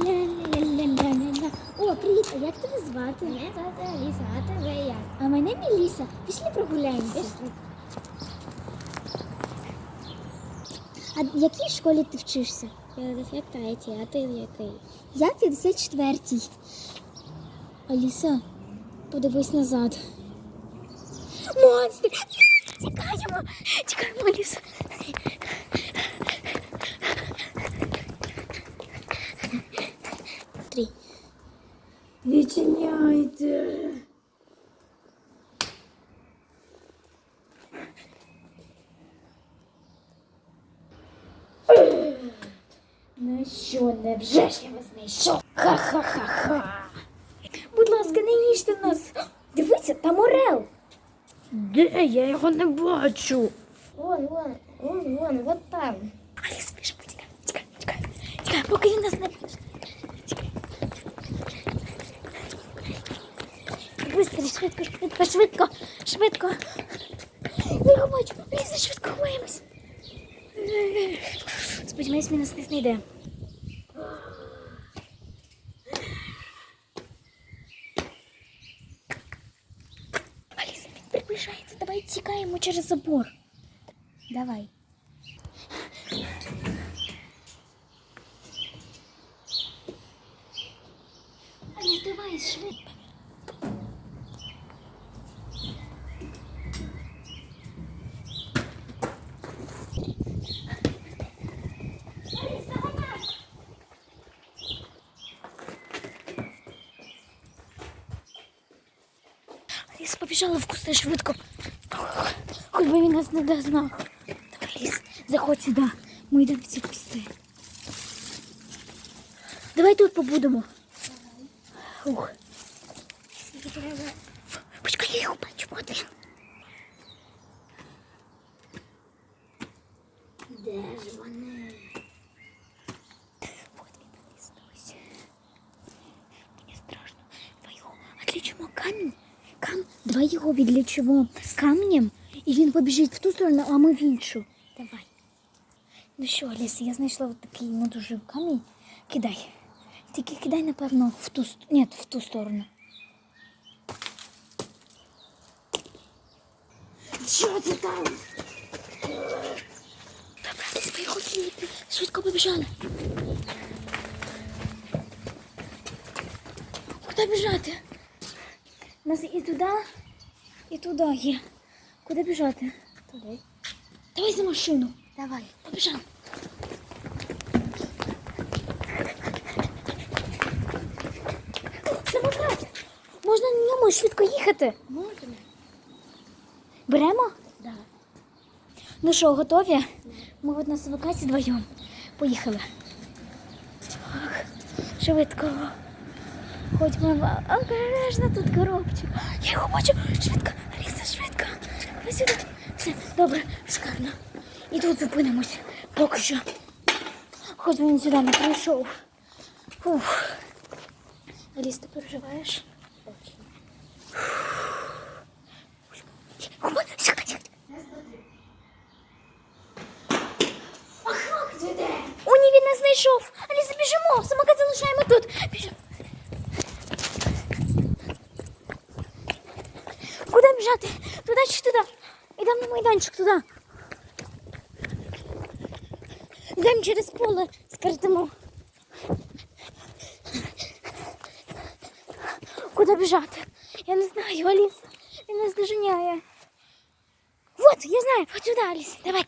Ля-ля-ля-ля-ля-ля. О, привіт, а як тебе звати? Мене звати Аліса, а тебе як? А мене Міліса. Пішли прогуляємося. Пішли. А в якій школі ти вчишся? 53, а ти в який? Я 54-й. Аліса, подивись назад. Монстр! Тікаємо! Тікаємо, Аліса. Три. Відчиняйте. Ну що, невже ж я вас знайшов? Ха-ха-ха-ха. Будь ласка, не їжте нас. Дивіться, там Орел. Де? Я його не бачу. Вон, вон, вон, вон, вот там. Аліс, біжимо, тікай, тікай, тікай. Тікай, поки він нас не бачить. Быстро, швидко, швидко, швидко, швидко. Я його бачу. Ліза, швидко ховаємось. Сподіваюсь, він нас не знайде. Аліса, він приближається. Давай тікаємо через забор. Давай. Аліс, давай швидко. Аліс побіжала в кусти швидко. Хоч би він нас не дознав. Давай, Аліс, заходь сюди. Ми йдемо в ці кусти. Давай тут побудемо. Ух. Почекай, я його бачу, от він. Де ж вони? Вот він ось. Мені страшно. Давай його відлічимо камінь. Кам... Давай його відлічимо камнем, і він побіжить в ту сторону, а ми в іншу. Давай. Ну що, Аліса, я знайшла от такий не дуже камінь. Кидай. Тільки кидай, напевно, в ту ст- Ні, в ту сторону. Що це там? Поїхали. Швидко побіжали. Куди біжати? У нас і туди, і туди є. Куди біжати? Туди. Давай за машину. Давай. Побіжали. Самокат. Можна на ньому швидко їхати. Можна? Беремо? Да. Ну що, готові? Ми от на самокаті вдвоєм. Поїхали. Швидко. Хоч ми ва- обережно тут коробчик. Я його бачу. Швидко, Аліса, швидко. Ось сюди. Все, добре, шикарно. І тут зупинимось. Поки що. Хоч він сюди не прийшов. Фух. Аліс, ти переживаєш? Оба, сюди, сюди. О, ні, він нас знайшов. Аліса, біжимо. Самокат залишаємо тут. Біжимо. біжати? Туди чи туди? Йдемо на майданчик туди. Йдемо через поле, скажемо. Куди біжати? Я не знаю, Аліса. Він нас доженяє. Вот, я знаю, вот сюди, Аліса, давай.